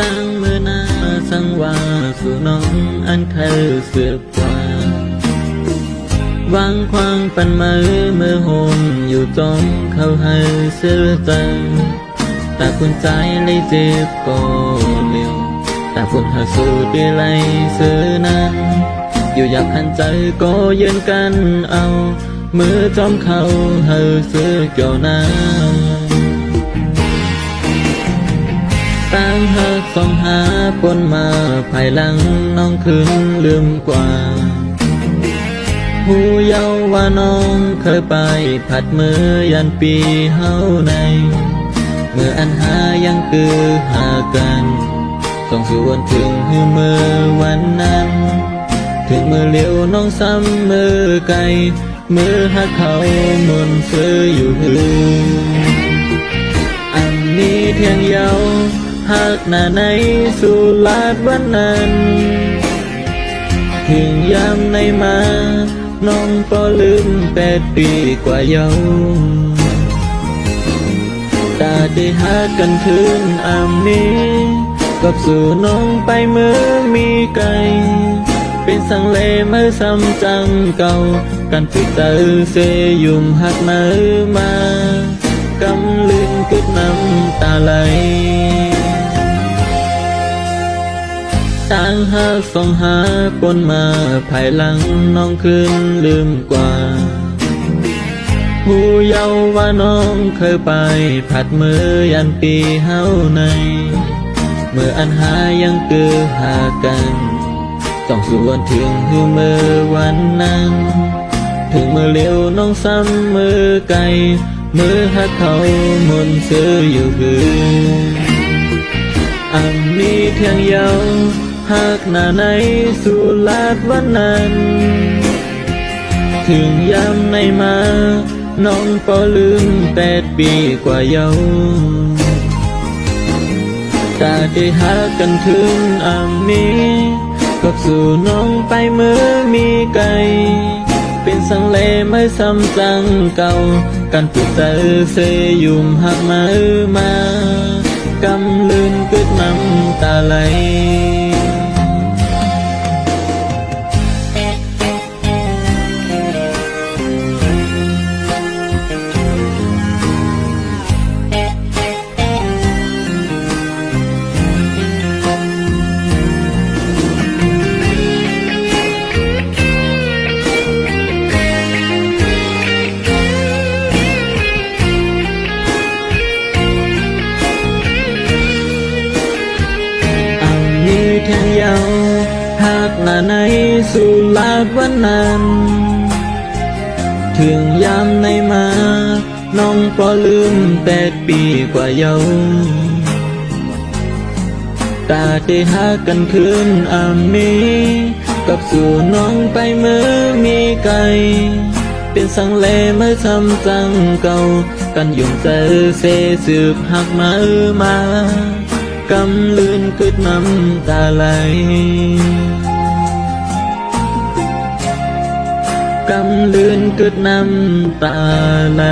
ตั้งมือหน้าสังวาสู่น้องอันเคยเสือกว่าวางควางปันมือมือโหมอยู่ตรงเขาให้เสื้อใจแต่คุณใจเลยเจ็บก็เลี้ยวแต่คุณหาสู้ดีไรเสือนั้นอยู่อยากหันใจก็ยืนกันเอา มือจอมเขาให้เสือเกี่ยวน้ำ ต่างหักส่องหาปนมาภายหลังน้องคืนลืมกว่า หูเยาว์ว่าน้องเคยไปผัดมือยันปีเฮาใน เมื่ออันหายังคือหากันต้องสู่วันถึงหือมือวันนั้น ถึงมือเลี้ยวน้องซ้ำมือไกลมือหักเขาหมุนซื้ออยู่หืออันนี้เทียงเยา หักหน้าในสู่ลาดวันนั้น ถึงยามในมา น้องก็ลืมแปดปีกว่าเยาวตาได้หักกันคืนอันนี้กับสู่น้องไปเมื่อมีไกลเป็นสังเลมือซ้ำจังเก่า กันติดเตอเสยยุ่มหักมือมากำลืนกึดน้ำตาไหลางหาสองหาปนมาภายหลังน้องคืนลืมกว่า ผู้เยาว์ว่าน้องเคยไปผัดมือยันปีเฮาในเมื่ออันหายังคือหากัน ต้องสู่วันถึงคือเมื่อวันนั้น ถึงมือเลี้ยวน้องซ้ำมือไกลมือหักเขาหมุนซื้ออยู่คืออันนี้เพียงเยา หักหน้าในสู่ลาดวันนั้น ถึงยามในมา น้องก็ลืมแปดปีกว่าเยาวตาได้หักกันถึงอันนี้กับสู่น้องไปเมื่อมีไกลเป็นสังเลไม่ซ้ำจังเก่า กันปุกเตอเสยยุ่มหักมาเอมากำลืนกึดน้ำ นี้แทงยาวหากหน้าในสู่ลาดวันนั้น ถึงยามในมา น้องก็ลืมแปดปีกว่าเยาตาได้หากันคืนอันนี้กับสู่น้องไปเมื่อมีไกลเป็นสังเลเมื่อทำจังเก่า กันยุ่งเจอเสสืบหักมาเออมา กำลืนกึดน้ำตาไหลกำลืนกึดน้ำตาไหล